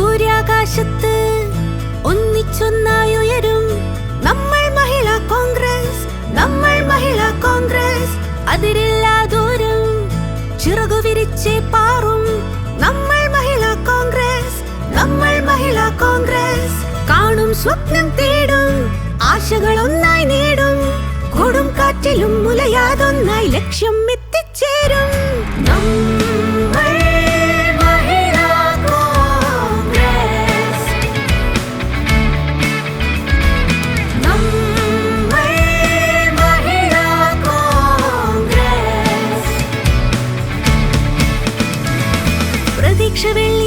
ആകാശത്ത് ഒന്നിച്ചൊന്നായി ഉയരും നമ്മൾ മഹിളാ കോൺഗ്രസ് നമ്മൾ മഹിളാ കോൺഗ്രസ്. അതിരില്ലാ ദൂരം ചിറകു വിരിച്ച് പാറും. നമ്മൾ മഹിളാ കോൺഗ്രസ് നമ്മൾ മഹിളാ കോൺഗ്രസ്. കാണും സ്വപ്നം തേടും ആശകൾ ഒന്നായി നേടും. കൊടും കാറ്റിലും മുലയാതൊന്നായി ലക്ഷ്യം എത്തിച്ചേരും. 是被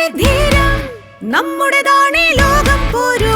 നമ്മുടെ ധീരം ലോകം പോരു.